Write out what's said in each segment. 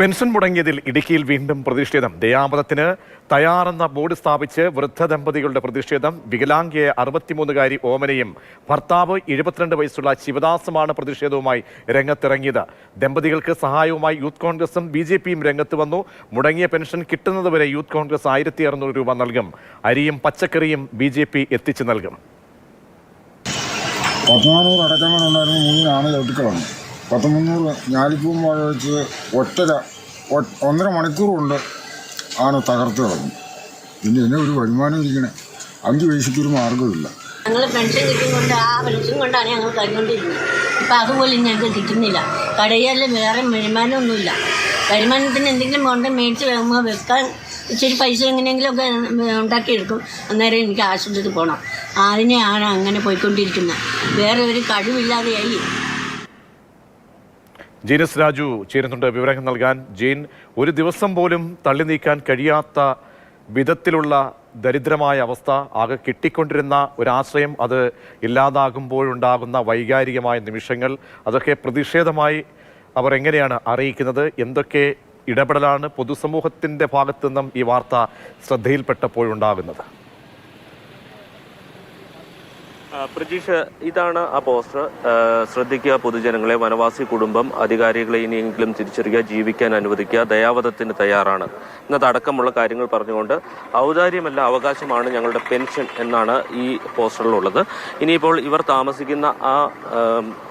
Pension മുടങ്ങിയതിൽ ഇടുക്കിയിൽ വീണ്ടും പ്രതിഷേധം. ദയാമതത്തിന് തയ്യാറെന്ന ബോർഡ് സ്ഥാപിച്ച് വൃദ്ധ ദമ്പതികളുടെ പ്രതിഷേധം. വികലാംഗിയെ അറുപത്തിമൂന്നുകാരി ഓമനയും ഭർത്താവ് എഴുപത്തിരണ്ട് വയസ്സുള്ള ശിവദാസുമാണ് പ്രതിഷേധവുമായി രംഗത്തിറങ്ങിയത്. ദമ്പതികൾക്ക് സഹായവുമായി യൂത്ത് കോൺഗ്രസും ബി ജെ പിയും രംഗത്ത് വന്നു. മുടങ്ങിയ പെൻഷൻ കിട്ടുന്നതുവരെ യൂത്ത് കോൺഗ്രസ് ആയിരത്തി അറുന്നൂറ് രൂപ നൽകും. അരിയും പച്ചക്കറിയും ബി ജെ പി എത്തിച്ചു നൽകും. പത്ത് മുന്നൂറ് ഞാലിപ്പൂവും വാഴ വെച്ച് ഒറ്റര ഒന്നര മണിക്കൂർ കൊണ്ട് ആണ് തകർത്ത് കളഞ്ഞു പിന്നെ എന്നെ ഒരു വരുമാനം ഇരിക്കണേ. അഞ്ച് വയസ്സിക്കൊരു മാർഗമില്ല ഞങ്ങൾ പെൻഷൻ കിട്ടും കൊണ്ട് ആ പെൻഷൻ കൊണ്ടാണ് ഞങ്ങൾ കഴിഞ്ഞുകൊണ്ടിരുന്നത് ഇപ്പം അതുപോലെ ഞങ്ങൾക്ക് കിട്ടുന്നില്ല. കടയിലെ വേറെ വരുമാനമൊന്നുമില്ല. വരുമാനത്തിന് എന്തെങ്കിലും കൊണ്ട് മേടിച്ച് വേകുമ്പോൾ വെക്കാൻ ഇച്ചിരി പൈസ എങ്ങനെയെങ്കിലുമൊക്കെ ഉണ്ടാക്കിയെടുക്കും. അന്നേരം എനിക്ക് ആശുപത്രിയിൽ പോകണം അതിനെയാണ് അങ്ങനെ പോയിക്കൊണ്ടിരിക്കുന്നത്. വേറെ ഒരു കഴിവില്ലാതെയായി. ജീനസ് രാജു ചേരുന്നുണ്ട് വിവരങ്ങൾ നൽകാൻ. ജീൻ ഒരു ദിവസം പോലും തള്ളി നീക്കാൻ കഴിയാത്ത വിധത്തിലുള്ള ദരിദ്രമായ അവസ്ഥ ആകെ കിട്ടിക്കൊണ്ടിരുന്ന ഒരാശ്രയം അത് ഇല്ലാതാകുമ്പോഴുണ്ടാകുന്ന വൈകാരികമായ നിമിഷങ്ങൾ അതൊക്കെ പ്രതിഷേധമായി അവർ എങ്ങനെയാണ് അറിയിക്കുന്നത്? എന്തൊക്കെ ഇടപെടലാണ് പൊതുസമൂഹത്തിന്റെ ഭാഗത്തു നിന്നും ഈ വാർത്ത ശ്രദ്ധയിൽപ്പെട്ടപ്പോഴുണ്ടാകുന്നത്? പ്രജീഷ് ഇതാണ് ആ പോസ്റ്റർ. ശ്രദ്ധിക്കുക പൊതുജനങ്ങളെ വനവാസി കുടുംബം അധികാരികളെ ഇനിയെങ്കിലും തിരിച്ചറിയുക ജീവിക്കാൻ അനുവദിക്കുക ദയാവധത്തിന് തയ്യാറാണ്. എന്നതടക്കമുള്ള കാര്യങ്ങൾ പറഞ്ഞുകൊണ്ട് ഔദാര്യമല്ല അവകാശമാണ് ഞങ്ങളുടെ പെൻഷൻ എന്നാണ് ഈ പോസ്റ്ററിലുള്ളത്. ഇനിയിപ്പോൾ ഇവർ താമസിക്കുന്ന ആ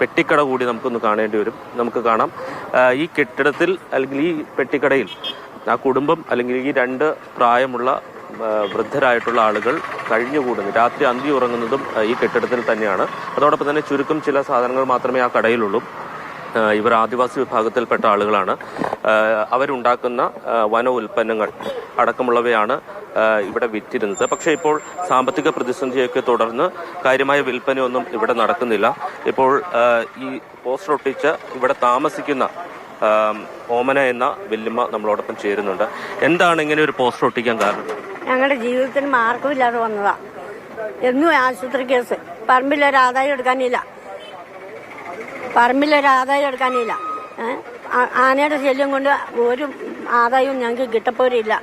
പെട്ടിക്കട കൂടി നമുക്കൊന്ന് കാണേണ്ടി വരും. നമുക്ക് കാണാം. ഈ കെട്ടിടത്തിൽ അല്ലെങ്കിൽ ഈ പെട്ടിക്കടയിൽ ആ കുടുംബം അല്ലെങ്കിൽ ഈ രണ്ട് പ്രായമുള്ള വൃദ്ധരായിട്ടുള്ള ആളുകൾ കഴിഞ്ഞുകൂടുന്നു. രാത്രി അന്തി ഉറങ്ങുന്നതും ഈ കെട്ടിടത്തിൽ തന്നെയാണ്. അതോടൊപ്പം തന്നെ ചുരുക്കം ചില സാധനങ്ങൾ മാത്രമേ ആ കടയിലുള്ളൂ. ഇവർ ആദിവാസി വിഭാഗത്തിൽപ്പെട്ട ആളുകളാണ്. അവരുണ്ടാക്കുന്ന വന ഉൽപ്പന്നങ്ങൾ അടക്കമുള്ളവയാണ് ഇവിടെ വിറ്റിരുന്നത്. പക്ഷേ ഇപ്പോൾ സാമ്പത്തിക പ്രതിസന്ധിയൊക്കെ തുടർന്ന് കാര്യമായ വിൽപ്പനയൊന്നും ഇവിടെ നടക്കുന്നില്ല. ഇപ്പോൾ ഈ പോസ്റ്റർ ഒട്ടിച്ച് ഇവിടെ താമസിക്കുന്ന ഓമന എന്ന വല്യമ്മ നമ്മളോടൊപ്പം ചേരുന്നുണ്ട്. എന്താണ് ഇങ്ങനെ ഒരു പോസ്റ്റർ ഒട്ടിക്കാൻ കാരണം? ഞങ്ങളുടെ ജീവിതത്തിന് മാർഗമില്ലാതെ വന്നതാ. എന്നും ആശുപത്രി കേസ്. പറമ്പിലൊരു ആദായം എടുക്കാനില്ല. പറമ്പിലൊരു ആദായം എടുക്കാനില്ല. ആനയുടെ ശല്യം കൊണ്ട് ഒരു ആദായവും ഞങ്ങൾക്ക് കിട്ടപ്പോരില്ല.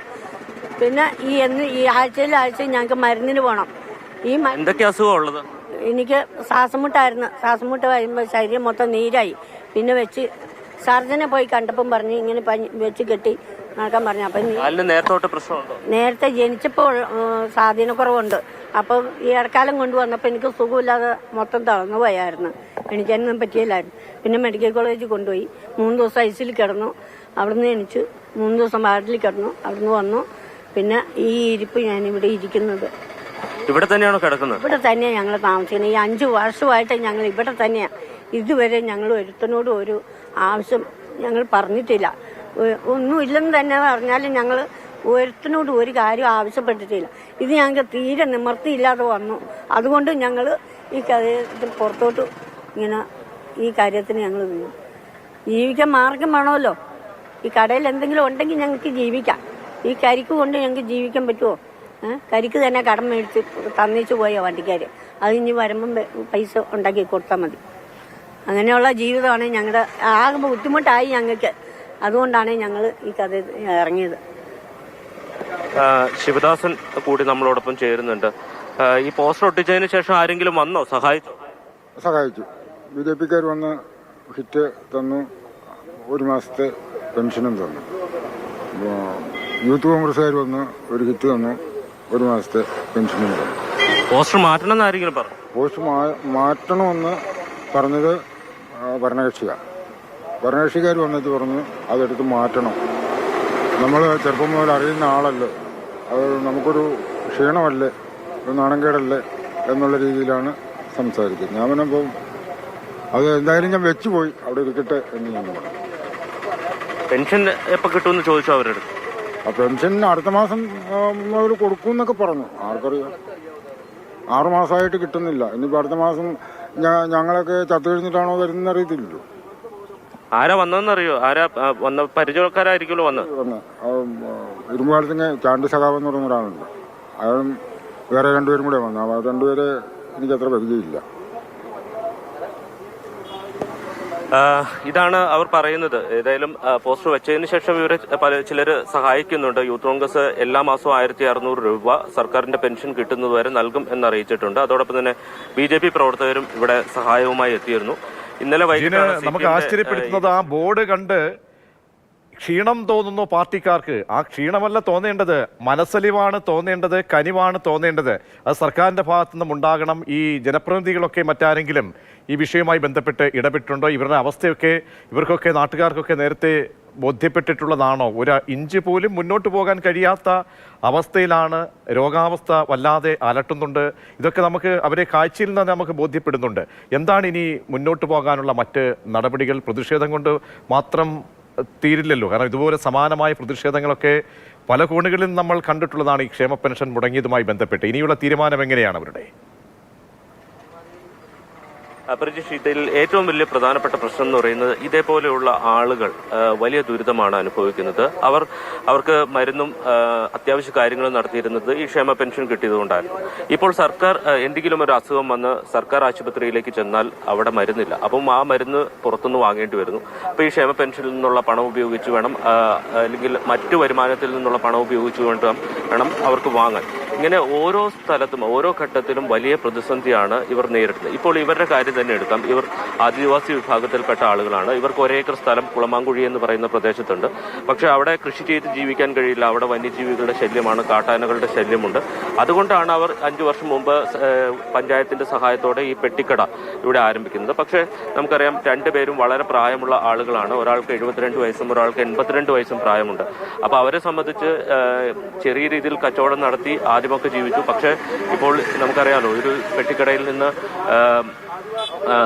പിന്നെ ഈ എന്ന് ഈ ആഴ്ചയിൽ ആഴ്ച ഞങ്ങൾക്ക് മരുന്നിന് പോകണം ഈ എന്തൊക്കെ അസുഖം ഉള്ളത്? എനിക്ക് ശ്വാസമുട്ടായിരുന്നു. ശ്വാസമുട്ട് വരുമ്പോൾ ശരീരം മൊത്തം നീരായി. പിന്നെ വെച്ച് സർജനെ പോയി കണ്ടപ്പം പറഞ്ഞ് ഇങ്ങനെ വെച്ച് കെട്ടി നടക്കാൻ പറഞ്ഞു. അപ്പം പ്രശ്നമുണ്ടോ? നേരത്തെ ജനിച്ചപ്പോൾ സ്വാധീനക്കുറവുണ്ട് അപ്പോൾ ഈ ഇടക്കാലം കൊണ്ടുവന്നപ്പോൾ എനിക്ക് സുഖമില്ലാതെ മൊത്തം തളർന്നു പോയായിരുന്നു. എണീക്കാനൊന്നും പറ്റിയില്ലായിരുന്നു. പിന്നെ മെഡിക്കൽ കോളേജിൽ കൊണ്ടുപോയി. മൂന്ന് ദിവസം ഐസിൽ കിടന്നു. അവിടുന്ന് എണിച്ചു. മൂന്ന് ദിവസം വാർഡിൽ കിടന്നു. അവിടുന്ന് വന്നു. പിന്നെ ഈ ഇരിപ്പ് ഞാൻ ഇവിടെ ഇരിക്കുന്നത്. ഇവിടെ തന്നെയാണോ കിടക്കുന്നത്? ഇവിടെ തന്നെയാണ് ഞങ്ങൾ താമസിക്കുന്നത്. ഈ അഞ്ച് വർഷമായിട്ട് ഞങ്ങൾ ഇവിടെ തന്നെയാണ് ഇതുവരെ ഞങ്ങൾ ഒരുത്തനോടും ഒരു ആവശ്യം ഞങ്ങൾ പറഞ്ഞിട്ടില്ല. ഒന്നുമില്ലെന്ന് തന്നെ പറഞ്ഞാലും ഞങ്ങൾ ഒരുത്തിനോട് ഒരു കാര്യം ആവശ്യപ്പെട്ടിട്ടില്ല. ഇത് ഞങ്ങൾക്ക് തീരെ നിവർത്തിയില്ലാതെ വന്നു. അതുകൊണ്ട് ഞങ്ങൾ ഈ കാര്യത്തിൽ പുറത്തോട്ട് ഇങ്ങനെ ഈ കാര്യത്തിന് ഞങ്ങൾ വീണു. ജീവിക്കാൻ മാർഗം വേണമല്ലോ. ഈ കടയിൽ എന്തെങ്കിലും ഉണ്ടെങ്കിൽ ഞങ്ങൾക്ക് ജീവിക്കാം. ഈ കരിക്ക് കൊണ്ട് ഞങ്ങൾക്ക് ജീവിക്കാൻ പറ്റുമോ കരിക്ക് തന്നെ കടം മേടിച്ച് തന്നിച്ച് പോയ വണ്ടിക്കാർ അത് ഇനി വരുമ്പം പൈസ ഉണ്ടാക്കി കൊടുത്താൽ മതി. അങ്ങനെയുള്ള ജീവിതമാണ് ഞങ്ങളുടെ ആകെ ബുദ്ധിമുട്ടായി ഞങ്ങൾക്ക്. അതുകൊണ്ടാണ് ഞങ്ങൾ ഈ കഥ ഇറങ്ങിയത്. ശിവദാസൻ കൂടി നമ്മളോടൊപ്പം ചേരുന്നുണ്ട്. ഈ പോസ്റ്റർ ഒട്ടിച്ചതിന് ശേഷം ആരെങ്കിലും വന്നോ? സഹായിച്ചു? സഹായിച്ചു. ബി ജെ പിക്കാർ വന്ന് ഹിറ്റ് തന്നു. ഒരു മാസത്തെ പെൻഷനും തന്നു. യൂത്ത് കോൺഗ്രസ്സുകാർ വന്ന് ഒരു ഹിറ്റ് തന്നു. ഒരു മാസത്തെ പെൻഷനും തന്നു. പോസ്റ്റർ മാറ്റണം എന്ന് ആരെങ്കിലും പറഞ്ഞു? പോസ്റ്റർ മാറ്റണമെന്ന് പറഞ്ഞത് ഭരണകക്ഷിയാണ്. ഭരണകക്ഷിക്കാർ വന്നിട്ട് പറഞ്ഞു അതെടുത്ത് മാറ്റണം. നമ്മൾ ചെറുപ്പം മുതൽ അറിയുന്ന ആളല്ലേ. അത് നമുക്കൊരു ക്ഷീണമല്ലേ ഒരു നാണംകേടല്ലേ എന്നുള്ള രീതിയിലാണ് സംസാരിക്കുന്നത്. ഞാൻ പറഞ്ഞപ്പോൾ അത് എന്തായാലും ഞാൻ വെച്ചു പോയി അവിടെ ഇരിക്കട്ടെ എന്ന് ഞാൻ പറഞ്ഞു. പെൻഷൻ എപ്പോ കിട്ടുമെന്ന് ചോദിച്ചു അവരുടെ? ആ പെൻഷൻ അടുത്ത മാസം അവർ കൊടുക്കും എന്നൊക്കെ പറഞ്ഞു. ആർക്കറിയാം. ആറുമാസമായിട്ട് കിട്ടുന്നില്ല. ഇനിയിപ്പോൾ അടുത്ത മാസം ഞങ്ങളൊക്കെ ചത്തു കഴിഞ്ഞിട്ടാണോ വരുന്നത് അറിയത്തില്ലല്ലോ. ആരാ വന്നതെന്നറിയോ? ആരാ വന്ന പരിചയക്കാരായിരിക്കുമല്ലോ വന്നത്? വന്ന്. ഇരുമ്പുകാലത്തിന് ചാണ്ടി സഖാവ് എന്ന് പറയുന്ന ഒരാളുണ്ട്. അയാളും വേറെ രണ്ടുപേരും കൂടെ വന്നു. ആ രണ്ടുപേരെ എനിക്ക് അത്ര പരിചയമില്ല. ഇതാണ് അവർ പറയുന്നത്. ഏതായാലും പോസ്റ്റർ വെച്ചതിന് ശേഷം ഇവരെ പല ചിലർ സഹായിക്കുന്നുണ്ട്. യൂത്ത് കോൺഗ്രസ് എല്ലാ മാസവും ആയിരത്തി അറുന്നൂറ് രൂപ സർക്കാരിന്റെ പെൻഷൻ കിട്ടുന്നതുവരെ നൽകും എന്നറിയിച്ചിട്ടുണ്ട്. അതോടൊപ്പം തന്നെ ബി ജെ പി പ്രവർത്തകരും ഇവിടെ സഹായവുമായി എത്തിയിരുന്നു. ഇന്നലെ നമുക്ക് ആശ്ചര്യപ്പെടുത്തുന്നത്. ആ ബോർഡ് കണ്ട് ക്ഷീണം തോന്നുന്നു പാർട്ടിക്കാർക്ക്. ആ ക്ഷീണമല്ല തോന്നേണ്ടത്. മനസ്സലിവാണ് തോന്നേണ്ടത് കനിവാണ് തോന്നേണ്ടത്. അത് സർക്കാരിന്റെ ഭാഗത്തു നിന്നും ഉണ്ടാകണം. ഈ ജനപ്രതിനിധികളൊക്കെ മറ്റാരെങ്കിലും ഈ വിഷയവുമായി ബന്ധപ്പെട്ട് ഇടപെട്ടിട്ടുണ്ടോ? ഇവരുടെ അവസ്ഥയൊക്കെ ഇവർക്കൊക്കെ നാട്ടുകാർക്കൊക്കെ നേരത്തെ ബോധ്യപ്പെട്ടിട്ടുള്ളതാണോ? ഒരു ഇഞ്ച് പോലും മുന്നോട്ട് പോകാൻ കഴിയാത്ത അവസ്ഥയിലാണ് രോഗാവസ്ഥ വല്ലാതെ അലട്ടുന്നുണ്ട്. ഇതൊക്കെ നമുക്ക് അവരെ കാഴ്ചയിൽ നിന്ന് നമുക്ക് ബോധ്യപ്പെടുന്നുണ്ട്. എന്താണ് ഇനി മുന്നോട്ട് പോകാനുള്ള മറ്റ് നടപടികൾ? പ്രതിഷേധം കൊണ്ട് മാത്രം തീരില്ലല്ലോ. കാരണം ഇതുപോലെ സമാനമായ പ്രതിഷേധങ്ങളൊക്കെ പല കോണുകളിൽ നമ്മൾ കണ്ടിട്ടുള്ളതാണ് ഈ ക്ഷേമ പെൻഷൻ മുടങ്ങിയതുമായി ബന്ധപ്പെട്ട്. ഇനിയുള്ള തീരുമാനം എങ്ങനെയാണ് അവരുടെ? ആ, ഇതിൽ ഏറ്റവും വലിയ പ്രധാനപ്പെട്ട പ്രശ്നം എന്ന് പറയുന്നത് ഇതേപോലെയുള്ള ആളുകൾ വലിയ ദുരിതമാണ് അനുഭവിക്കുന്നത്. അവർ അവർക്ക് മരുന്നും അത്യാവശ്യ കാര്യങ്ങളും നടത്തിയിരുന്നത് ഈ ക്ഷേമ പെൻഷൻ കിട്ടിയതുകൊണ്ടായിരുന്നു ഇപ്പോൾ സർക്കാർ എന്തെങ്കിലും ഒരു അസുഖം വന്ന് സർക്കാർ ആശുപത്രിയിലേക്ക് ചെന്നാൽ അവിടെ മരുന്നില്ല. അപ്പം ആ മരുന്ന് പുറത്തുനിന്ന് വാങ്ങേണ്ടി വരുന്നു. അപ്പോൾ ഈ ക്ഷേമ പെൻഷനിൽ നിന്നുള്ള പണം ഉപയോഗിച്ച് വേണം അല്ലെങ്കിൽ മറ്റു വരുമാനത്തിൽ നിന്നുള്ള പണം ഉപയോഗിച്ച് വേണം അവർക്ക് വാങ്ങാൻ. ഇങ്ങനെ ഓരോ സ്ഥലത്തും ഓരോ ഘട്ടത്തിലും വലിയ പ്രതിസന്ധിയാണ് ഇവർ നേരിടുന്നത്. ഇപ്പോൾ ഇവരുടെ കാര്യം തന്നെ എടുക്കാം. ഇവർ ആദിവാസി വിഭാഗത്തിൽപ്പെട്ട ആളുകളാണ്. ഇവർക്ക് ഒരേക്കർ സ്ഥലം കുളമാങ്കുഴി എന്ന് പറയുന്ന പ്രദേശത്തുണ്ട്. പക്ഷെ അവിടെ കൃഷി ചെയ്ത് ജീവിക്കാൻ കഴിയില്ല. അവിടെ വന്യജീവികളുടെ ശല്യമാണ് കാട്ടാനകളുടെ ശല്യമുണ്ട്. അതുകൊണ്ടാണ് അവർ അഞ്ചു വർഷം മുമ്പ് പഞ്ചായത്തിന്റെ സഹായത്തോടെ ഈ പെട്ടിക്കട ഇവിടെ ആരംഭിക്കുന്നത്. പക്ഷേ നമുക്കറിയാം രണ്ടുപേരും വളരെ പ്രായമുള്ള ആളുകളാണ്. ഒരാൾക്ക് എഴുപത്തിരണ്ട് വയസ്സും ഒരാൾക്ക് എൺപത്തിരണ്ട് വയസ്സും പ്രായമുണ്ട്. അപ്പൊ അവരെ സംബന്ധിച്ച് ചെറിയ രീതിയിൽ കച്ചവടം നടത്തി ആദ്യമൊക്കെ ജീവിച്ചു. പക്ഷേ ഇപ്പോൾ നമുക്കറിയാലോ ഒരു പെട്ടിക്കടയിൽ നിന്ന്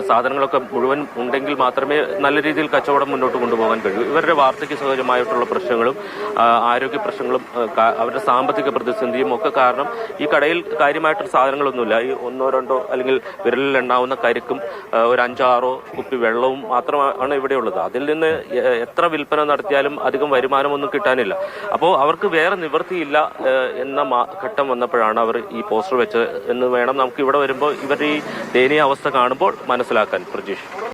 സാധനങ്ങളൊക്കെ മുഴുവൻ ഉണ്ടെങ്കിൽ മാത്രമേ നല്ല രീതിയിൽ കച്ചവടം മുന്നോട്ട് കൊണ്ടുപോകാൻ കഴിയൂ. ഇവരുടെ വാർദ്ധക്യ സഹജമായിട്ടുള്ള പ്രശ്നങ്ങളും ആരോഗ്യ പ്രശ്നങ്ങളും അവരുടെ സാമ്പത്തിക പ്രതിസന്ധിയും ഒക്കെ കാരണം ഈ കടയിൽ കാര്യമായിട്ടുള്ള സാധനങ്ങളൊന്നുമില്ല. ഈ ഒന്നോ രണ്ടോ അല്ലെങ്കിൽ വിരലിൽ എണ്ണാവുന്ന കരുക്കും ഒരു അഞ്ചാറോ കുപ്പി വെള്ളവും മാത്രമാണ് ഇവിടെ ഉള്ളത്. അതിൽ നിന്ന് എത്ര വിൽപ്പന നടത്തിയാലും അധികം വരുമാനമൊന്നും കിട്ടാനില്ല. അപ്പോൾ അവർക്ക് വേറെ നിവൃത്തിയില്ല എന്ന ഘട്ടം വന്നപ്പോഴാണ് അവർ ഈ പോസ്റ്റർ വെച്ചത്. എന്ന് വേണം നമുക്ക് ഇവിടെ വരുമ്പോൾ ഇവരുടെ ഈ ദയനീയ അവസ്ഥ കാണുമ്പോൾ മനസ്സിലാക്കാൻ പ്രജീഷ്